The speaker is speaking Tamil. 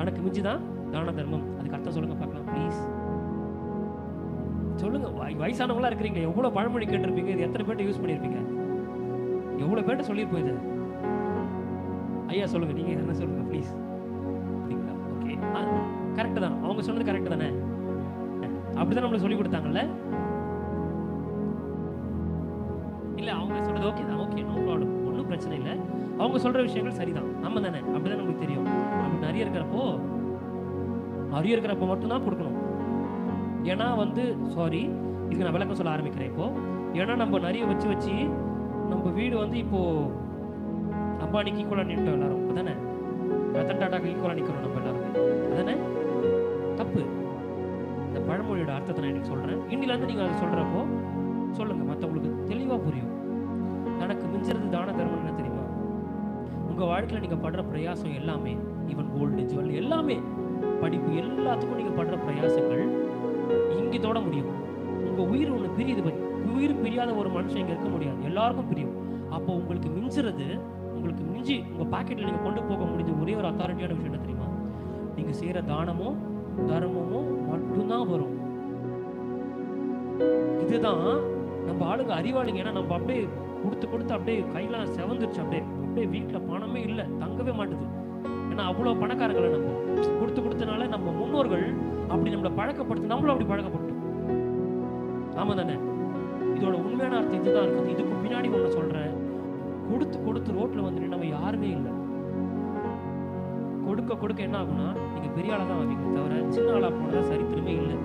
தனக்கு மிஞ்சி தான் தான தர்மம். அதுக்கு அர்த்தம் சொல்லுங்க பார்க்கலாம். ப்ளீஸ் சொல்லுங்க. வய- வயசானவங்களா இருக்கிறீங்க. எவ்வளவு பழமொழி கேட்டிருப்பீங்க? இது எத்தனை பேர்ட்ட யூஸ் பண்ணியிருப்பீங்க? எவ்வளவு பேர்ட்ட சொல்லியிருப்போம் இது? ஐயா சொல்லுங்க. நீங்க என்ன சொல்லுங்க? ப்ளீஸ் அப்படிங்களா? ஓகே கரெக்ட் தான். அவங்க சொன்னது கரெக்ட் தானே? அப்படிதான் நம்மளுக்கு சொல்லி கொடுத்தாங்கல்ல? இல்ல அவங்க சொல்றது ஓகே தான். ஓகே நோ ப்ராப்ளம் ஒன்றும் பிரச்சனை இல்லை. அவங்க சொல்ற விஷயங்கள் சரிதான். நம்ம தானே. அப்படிதான் நமக்கு தெரியும். அப்படி நிறைய இருக்கிறப்போ நிறைய இருக்கிறப்போ மட்டும்தான் கொடுக்கணும். ஏன்னா வந்து சாரி இதுக்கு நான் விளக்கம் சொல்ல ஆரம்பிக்கிறேன் இப்போ. ஏன்னா நம்ம நிறைய வச்சு வச்சு நம்ம வீடு வந்து இப்போ அம்பானிக்கு ஈக்குவலாக நின்றுட்டோம் எல்லாரும். அதானே? ரத்தன் டாட்டாக்கு ஈக்குவலாக நிற்கிறோம் நம்ம எல்லாரும். அதானே? தப்பு. இந்த பழமொழியோட அர்த்தத்தை நான் எனக்கு சொல்கிறேன் இன்னிலேருந்து நீங்கள் அதை சொல்கிறப்போ சொல்லுங்கள் மற்றவங்களுக்கு தெளிவாக புரியும். உங்கள் வாழ்க்கையில் நீங்கள் படுற பிரயாசம் எல்லாமே ஈவன் கோல்டு ஜுவல் எல்லாமே படிப்பு எல்லாத்துக்கும் நீங்கள் படுற பிரயாசங்கள் இங்கத்தோட முடியும். உங்கள் உயிர் ஒன்று பிரியுது பை உயிர் பிரியாத ஒரு மனுஷன் இங்கே இருக்க முடியாது. எல்லாருக்கும் பிரியும். அப்போ உங்களுக்கு மிஞ்சுறது உங்களுக்கு மிஞ்சி உங்கள் பாக்கெட்டில் நீங்கள் கொண்டு போக முடிஞ்ச ஒரே ஒரு அத்தாரிட்டியான விஷயம் என்ன தெரியுமா? நீங்கள் செய்கிற தானமும் தர்மமும் மட்டும்தான் வரும். இதுதான் நம்ம ஆளுங்க அறிவாளிங்க. ஏன்னா நம்ம அப்படியே கொடுத்து கொடுத்து அப்படியே கையெல்லாம் செவந்துருச்சு அப்படியே. அப்படியே வீட்டில் பணமே இல்லை தங்கவே மாட்டுது. ஏன்னா அவ்வளோ பணக்காரங்களை நம்ம கொடுத்து கொடுத்தனால நம்ம முன்னோர்கள் அப்படி நம்மளை பழக்கப்படுத்து நம்மளும் அப்படி பழக்கப்பட்டோம். ஆமாம் தானே இதோட உண்மையான அர்த்தம் இதுதான் இருக்குது. இதுக்கு பின்னாடி ஒன்று சொல்கிறேன் கொடுத்து கொடுத்து ரோட்டில் வந்து நம்ம யாருமே இல்லை. கொடுக்க கொடுக்க என்ன ஆகும்னா நீங்கள் பெரிய ஆளாக தான் ஆவீங்க. தவிர சின்ன ஆளாக போனதா சரித்திரமே இல்லை.